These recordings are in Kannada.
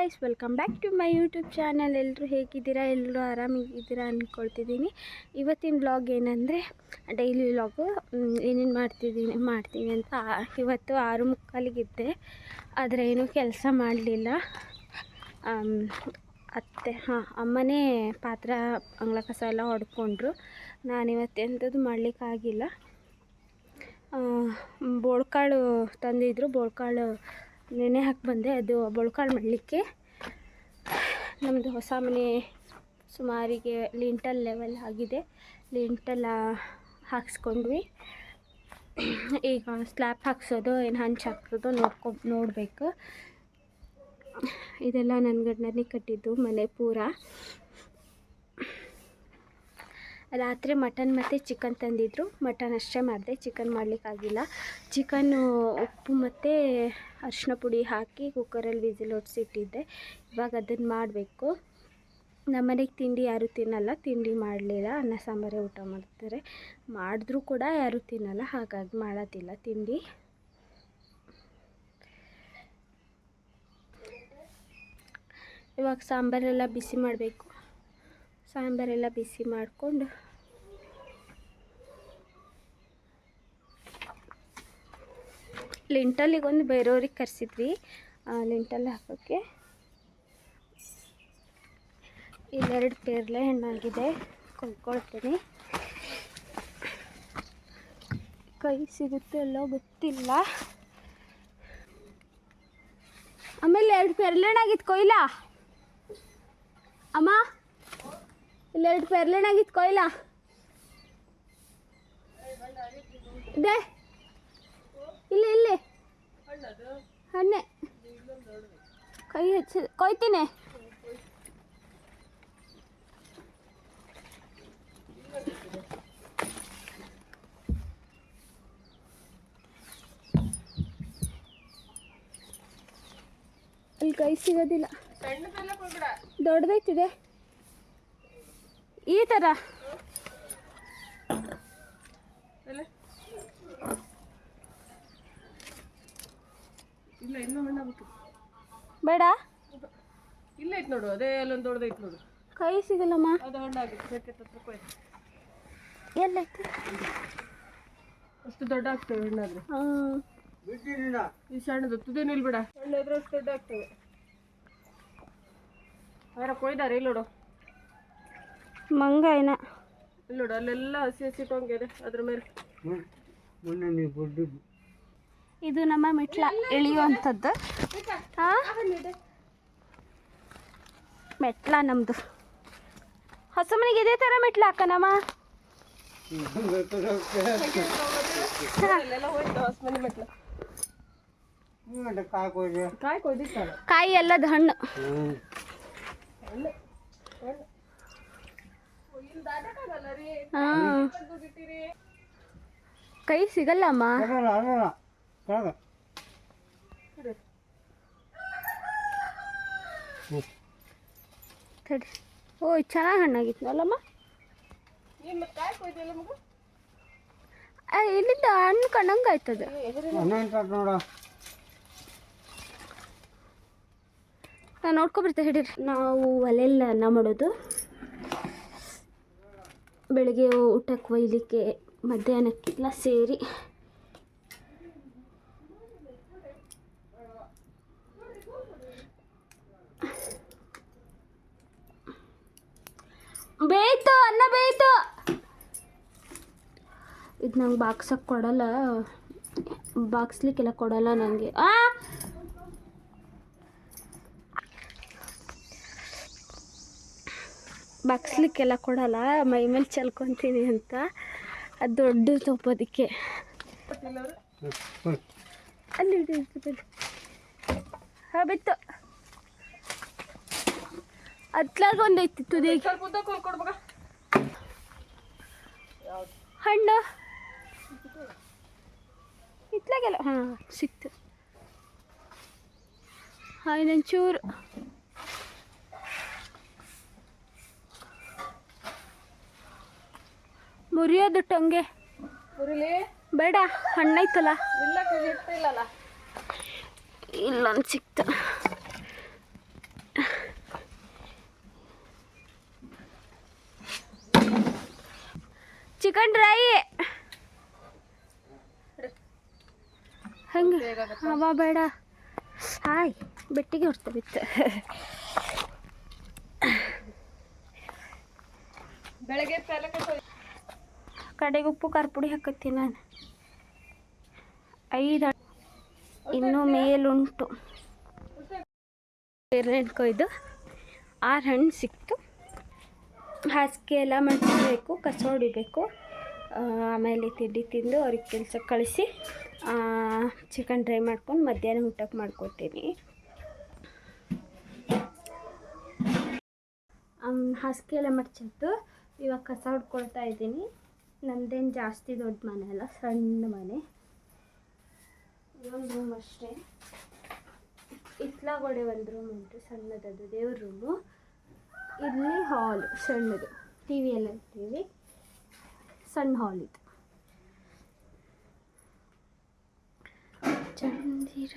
Guys welcome back to my YouTube channel ಎಲ್ಲರೂ ಹೇಗಿದ್ದೀರಾ? ಎಲ್ಲರೂ ಆರಾಮಾಗಿದ್ದೀರಾ ಅಂದ್ಕೊಳ್ತಿದ್ದೀನಿ ಇವತ್ತಿನ ಬ್ಲಾಗ್ ಏನಂದರೆ ಡೈಲಿ ವ್ಲಾಗು ಏನೇನು ಮಾಡ್ತಿದ್ದೀನಿ, ಮಾಡ್ತೀನಿ ಅಂತ ಇವತ್ತು ಆರು ಮುಕ್ಕಾಲಿಗಿದ್ದೆ. ಆದರೆ ಏನೂ ಕೆಲಸ ಮಾಡಲಿಲ್ಲ. ಅತ್ತೆ, ಹಾಂ, ಅಮ್ಮನೇ ಪಾತ್ರ ಅಂಗಳ ಕಸ ಎಲ್ಲ ಹೊಡ್ಕೊಂಡ್ರು ನಾನಿವತ್ತೆಂಥದ್ದು ಮಾಡಲಿಕ್ಕಾಗಿಲ್ಲ. ಬೋಳ್ಕಾಳು ತಂದಿದ್ರು. ಬೋಳ್ಕಾಳು ನೆನೆ ಹಾಕಿ ಬಂದೆ. ಅದು ಬಳ್ಕಾಳು ಮಾಡಲಿಕ್ಕೆ. ನಮ್ಮದು ಹೊಸ ಮನೆ ಸುಮಾರಿಗೆ ಲಿಂಟಲ್ ಲೆವೆಲ್ ಆಗಿದೆ. ಲಿಂಟಲ್ ಹಾಕ್ಸ್ಕೊಂಡ್ವಿ. ಈಗ ಸ್ಲ್ಯಾಬ್ ಹಾಕ್ಸೋದು, ಏನು ಹಂಚು ಹಾಕ್ಸೋದು ನೋಡ್ಕೊ, ನೋಡಬೇಕು. ಇದೆಲ್ಲ ನನ್ನ ಗಂಡನೇ ಕಟ್ಟಿದ್ದು ಮನೆ ಪೂರ. ರಾತ್ರಿ ಮಟನ್ ಮತ್ತು ಚಿಕನ್ ತಂದಿದ್ದರು ಮಟನ್ ಅಷ್ಟೇ ಮಾಡಿದೆ. ಚಿಕನ್ ಮಾಡಲಿಕ್ಕಾಗಿಲ್ಲ. ಚಿಕನ್ನು ಉಪ್ಪು ಮತ್ತು ಅರಿಶಿನ ಪುಡಿ ಹಾಕಿ ಕುಕ್ಕರಲ್ಲಿ ವಿಸಿಲ್ ಹೊಡ್ಸಿಟ್ಟಿದ್ದೆ ಇವಾಗ ಅದನ್ನು ಮಾಡಬೇಕು. ನಮ್ಮನೆಗೆ ತಿಂಡಿ ಯಾರೂ ತಿನ್ನಲ್ಲ. ತಿಂಡಿ ಮಾಡಲಿಲ್ಲ. ಅನ್ನ, ಸಾಂಬಾರೇ, ಊಟ ಮಾಡ್ತಾರೆ. ಮಾಡಿದ್ರೂ ಕೂಡ ಯಾರೂ ತಿನ್ನಲ್ಲ. ಹಾಗಾಗಿ ಮಾಡೋದಿಲ್ಲ ತಿಂಡಿ. ಇವಾಗ ಸಾಂಬಾರೆಲ್ಲ ಬಿಸಿ ಮಾಡಬೇಕು. ಸಾಂಬಾರೆಲ್ಲ ಬಿಸಿ ಮಾಡಿಕೊಂಡು ಲಿಂಟಲ್ಲಿಗೊಂದು ಬೇರೆಯವ್ರಿಗೆ ಕರೆಸಿದ್ವಿ. ಲಿಂಟಲ್ ಹಾಕೋಕ್ಕೆ ಇಲ್ಲೆರಡು ಪೇರ್ಲೆ ಹಣ್ಣಾಗಿದೆ. ಕೊಂಡ್ಕೊಳ್ತೀನಿ. ಕೈ ಸಿಗುತ್ತೆ ಎಲ್ಲೋ ಗೊತ್ತಿಲ್ಲ. ಆಮೇಲೆ ಎರಡು ಪೇರ್ಲೆ ಹಣ್ಣಾಗಿತ್ತು ಕೊಯ್ಲ? ಅಮ್ಮ? ಇಲ್ಲೆರಡು ಪೇರ್ಲೆ ಹಣ್ಣಾಗಿತ್ತು ಕೊಯ್ಲ. ಇದೆ. ಇಲ್ಲಿ ಇಲ್ಲಿ. ಹಣ್ಣೆ. ಕೈ ಹಚ್ಚಿ ಕೊಯ್ತೀನಿ. ಇಲ್ಲಿ ಕೈ ಸಿಗೋದಿಲ್ಲ. ದೊಡ್ಡದೈತಿದೆ. ಈ ಥರ ಇಲ್ಲ ಬೇಡ. ಇಲ್ಲ ಇತ್ತು ನೋಡು ಅದೇ ಅಲ್ಲೊಂದು ದೊಡ್ಡದೈತ್ ನೋಡು. ಕೈ ಸಿಗಲ್ಲಮ್ಮ. ಅದು ಹಣ್ಣಾಗಿತ್ತು ಎಲ್ಲೈತಿ? ಅಷ್ಟು ದೊಡ್ಡ ಆಗ್ತವೆ ಹಣ್ಣಾದ್ರೆ ಈ ಸಣ್ಣದು ತುದೇನು ಇಲ್ಬೇಡ. ಸಣ್ಣ ಅಷ್ಟು ದೊಡ್ಡ ಆಗ್ತವೆ. ಅವರ ಕೊಯ್ದಾರೆ ಇಲ್ಲೋಡು ನೋಡು. ಮಂಗ ಏನ ಇಲ್ಲಿ ನೋಡು ಅಲ್ಲೆಲ್ಲ ಹಸಿ ಹಸಿ ಟೊಂಗಿದೆ ಅದ್ರ ಮೇಲೆ. ಇದು ನಮ್ಮ ಮೆಟ್ಲ ಇಳಿಯುವಂಥದ್ದು ಮೆಟ್ಲ ನಮ್ಮದು ಹೊಸ ಮನೆಗೆ ಇದೇ ಥರ ಮೆಟ್ಲ ಹಾಕನಮ್ಮ? ಕಾಯಿ ಎಲ್ಲದ ಹಣ್ಣು ಹಣ್ಣು ಹಣ್ಣು ಇಲ್ಲಿ ದಾಟಕ್ಕಾಗಲ್ಲ ರೀ ಹಾಂ. ಕೈ ಸಿಗಲ್ಲಮ್ಮ ತಡಿ. ಓಯ್ ಚೆನ್ನಾಗಿ ಹಣ್ಣಾಗಿತ್ತು. ಅಲ್ಲಮ್ಮ? ಇಲ್ಲಿಂದ ಹಣ್ಣು ಕಣ್ಣಂಗೆ ಆಯ್ತದ. ನಾನು ನೋಡ್ಕೊಬರ್ತೆ ಹಿಡೀರಿ. ನಾವು ಒಲೆಯಲ್ಲಿ ಅನ್ನ ಮಾಡೋದು. ಬೆಳಿಗ್ಗೆ ಊಟಕ್ಕೆ ಒಯ್ಲಿಕ್ಕೆ ಮಧ್ಯಾಹ್ನಕ್ಕೆಲ್ಲ ಸೇರಿ. ಬೇಯ್ತು, ಅನ್ನ ಬೇಯ್ತು. ಇದು ನಂಗೆ ಬಾಕ್ಸಕ್ಕೆ ಕೊಡಲ್ಲ. ಬಾಕ್ಸ್ಲಿಕ್ಕೆಲ್ಲ ಕೊಡಲ್ಲ ನನಗೆ ಆ? ಬಾಕ್ಸ್ಲಿಕ್ಕೆಲ್ಲ ಕೊಡಲ್ಲ, ಮೈ ಮೇಲೆ ಚಲ್ಕೊತೀನಿ ಅಂತ. ಅದು ದೊಡ್ಡ ತಪ್ಪೋದಕ್ಕೆ ಅಲ್ಲಿ. ಹಾ, ಬಿತ್ತು. ಅತ್ಲಾಗ ಒಂದೈತಿ ಕೊಡ್ಬೇಕ ಹಣ್ಣು. ಇತ್ಲಾಗೆಲ್ಲ ಹಾಂ, ಸಿಕ್ತು. ಹಾಂ ಇನ್ನೊಂಚೂರು ಮುರಿಯೋದು ಟೊಂಗೆ ಬೇಡ ಹಣ್ಣೈತಲ್ಲ. ಇಲ್ಲೊಂದು ಸಿಕ್ತ. ಚಿಕನ್ ಡ್ರೈ ಹಂಗೆ ಅವ ಬೇಡ. ಹಾಯ್ ಬೆಟ್ಟಿಗೆ ಹೊರ್ತಾ ಬಿತ್ತು. ಬೆಳಗ್ಗೆ ಕಡೆಗೆ ಉಪ್ಪು ಖಾರ ಪುಡಿ ಹಾಕತ್ತೀನಿ ನಾನು. ಐದು ಇನ್ನೂ ಮೇಲುಂಟು. ಎರಡು ಕೊಯ್ದು ಆರು ಹಣ್ಣು ಸಿಕ್ತು. ಹಾಸಿಗೆ ಎಲ್ಲ ಮಡಿಸ್ಬೇಕು ಕಸ ಹೊಡಿಬೇಕು. ಆಮೇಲೆ ತಿಂಡಿ ತಿಂದು ಅವ್ರಿಗೆ ಕೆಲಸಕ್ಕೆ ಕಳಿಸಿ ಚಿಕನ್ ಡ್ರೈ ಮಾಡ್ಕೊಂಡು ಮಧ್ಯಾಹ್ನ ಊಟಕ್ಕೆ ಮಾಡ್ಕೊತೀನಿ. ಹಾಸಿಗೆ ಎಲ್ಲ ಮಡ್ಚಿತ್ತು ಇವಾಗ ಕಸ ಹೊಡ್ಕೊಳ್ತಾ ಇದ್ದೀನಿ. ನಂದೇನು ಜಾಸ್ತಿ ದೊಡ್ಡ ಮನೆ ಅಲ್ಲ ಸಣ್ಣ ಮನೆ. ಒಂದು ರೂಮ್ ಅಷ್ಟೇ. ಇತ್ಲಾಗೋಡೆ ಒಂದು ರೂಮ್ ಉಂಟು ಸಣ್ಣದದು ದೇವ್ರ ರೂಮು ಇಲ್ಲಿ ಹಾಲ್ ಸಣ್ಣದು. ಟಿ ವಿ ಎಲ್ಲ ಇರ್ತೀವಿ ಸಣ್ಣ ಹಾಲ್ ಇದು. ಚಂದಿರ.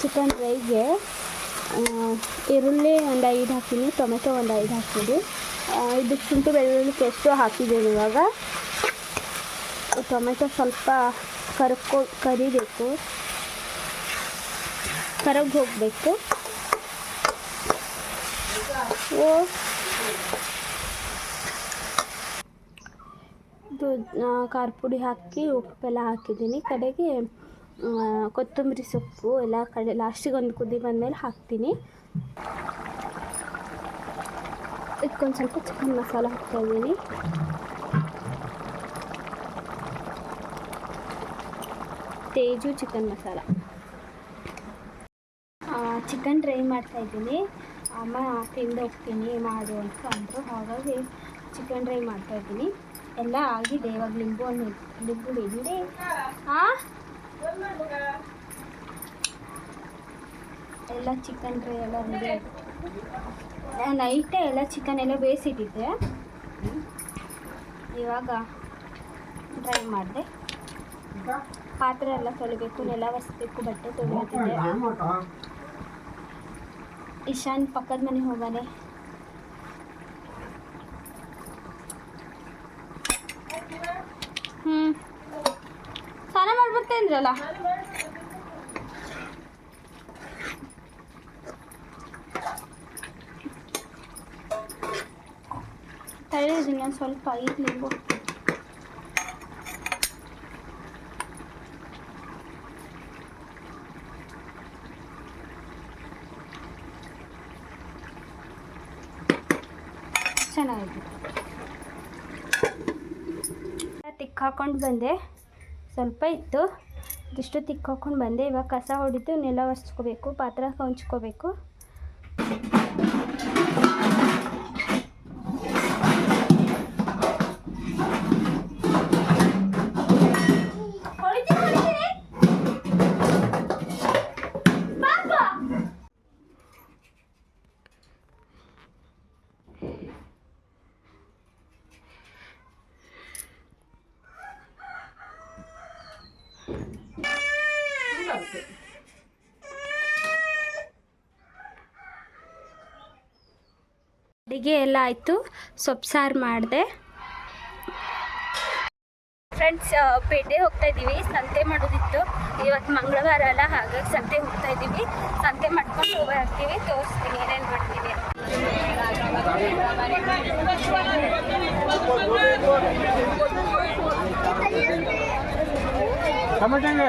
ಚಿಕನ್ ಡ್ರೈಗೆ ಈರುಳ್ಳಿ ಒಂದು ಐದು ಹಾಕಿನಿ ಟೊಮೆಟೊ ಒಂದು ಐದು ಹಾಕಿನಿ ಆ, ಇದು ಶುಂಠಿ ಬೆಳ್ಳುಳ್ಳಿ ಪೇಸ್ಟು ಹಾಕಿದ್ದೀನಿ ಇವಾಗ. ಟೊಮೆಟೊ ಸ್ವಲ್ಪ ಕರ್ಕೊ ಕರಿಬೇಕು. ಕರಗಿ ಹೋಗಬೇಕು. ಓ. ಇದು ಖಾರ ಪುಡಿ ಹಾಕಿ ಉಪ್ಪೆಲ್ಲ ಹಾಕಿದ್ದೀನಿ. ಕಡೆಗೆ ಕೊತ್ತಂಬರಿ ಸೊಪ್ಪು ಎಲ್ಲ ಕಡೆ ಲಾಸ್ಟಿಗೆ ಒಂದು ಕುದಿ ಬಂದಮೇಲೆ ಹಾಕ್ತೀನಿ. ಇದಕ್ಕೊಂದು ಸ್ವಲ್ಪ ಚಿಕನ್ ಮಸಾಲ ಹಾಕ್ತಾಯಿದ್ದೀನಿ Teju chicken masala. Chicken dry ಮಾಡ್ತಾಯಿದ್ದೀನಿ ಅಮ್ಮ ತಿಂದು ಹೋಗ್ತೀನಿ, ಮಾಡು ಅಂತ ಅಂದರು. ಹಾಗಾಗಿ ಚಿಕನ್ ಡ್ರೈ ಮಾಡ್ತಾಯಿದ್ದೀನಿ ಎಲ್ಲ ಆಗಿದೆ, ಇವಾಗ ಲಿಂಬು ಒಂದು ಲಿಂಬು ಹಿಂಡಿ ಹಾಂ ಎಲ್ಲ ಚಿಕನ್ ಎಲ್ಲ ಆಗಿದೆ ನೈಟೇ ಎಲ್ಲ ಚಿಕನ್ ಎಲ್ಲ ಬೇಯಿಸಿಟ್ಟಿದ್ದೆ. ಇವಾಗ ಡ್ರೈ ಮಾಡಿದೆ. ಪಾತ್ರೆ ಎಲ್ಲ ತೊಳಿಬೇಕು, ನೆಲ ಒರೆಸ್ಬೇಕು, ಬಟ್ಟೆ ತೊಳಿತಿದ್ದೆ ಇಶಾನ್ ಪಕ್ಕದ ಮನೆ ಹೋಗಾನೆ. ಹ್ಞೂ ಸ್ನಾನ ಬರ್ತೇನ್ರಲ್ಲ ತಳಿದಿನಿ ಒಂದು ಸ್ವಲ್ಪ ಐದು ಚೆನ್ನಾಗಿದೆ. ತಿಕ್ಕ ಹಾಕೊಂಡು ಬಂದೆ. ಸ್ವಲ್ಪ ಇತ್ತು. ಇದಿಷ್ಟು ತಿಕ್ಕಾಕೊಂಡು ಬಂದೆ. ಇವಾಗ ಕಸ ಹೊಡಿತು ನೆಲ ಒರೆಸ್ಕೋಬೇಕು ಪಾತ್ರೆ ಹೊಂಚ್ಕೋಬೇಕು ಅಡಿಗೆ ಎಲ್ಲ ಆಯಿತು. ಸೊಪ್ಪು ಸಾರು ಮಾಡಿದೆ. ಫ್ರೆಂಡ್ಸ್ ಪೇಟೆ ಹೋಗ್ತಾ ಇದ್ದೀವಿ. ಸಂತೆ ಮಾಡೋದಿತ್ತು. ಇವತ್ತು ಮಂಗಳವಾರ ಅಲ್ಲ, ಹಾಗಾಗಿ ಸಂತೆ ಹೋಗ್ತಾ ಇದ್ದೀವಿ. ಸಂತೆ ಮಾಡ್ಕೊಂಡು ಹೋಗ್ತೀವಿ ತೋರಿಸ್ತೀನಿ ಏನೇನು ಮಾಡ್ತೀವಿ ಟಮಟಂಗೆ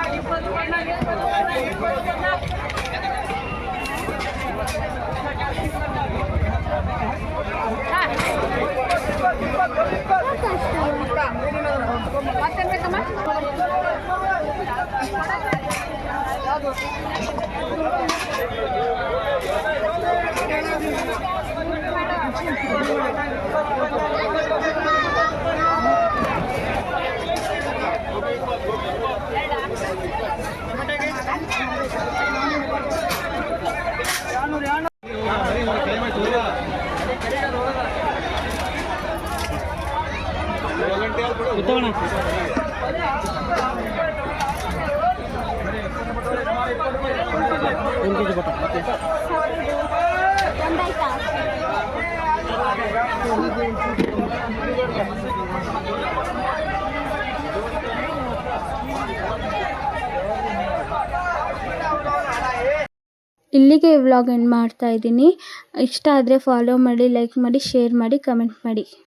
ಇಲ್ಲಿಗೆ ವ್ಲಾಗ್ ಎಂಡ್ ಮಾಡ್ತಾ ಇದ್ದೀನಿ. ಇಷ್ಟ ಆದರೆ ಫಾಲೋ ಮಾಡಿ ಲೈಕ್ ಮಾಡಿ ಶೇರ್ ಮಾಡಿ ಕಮೆಂಟ್ ಮಾಡಿ.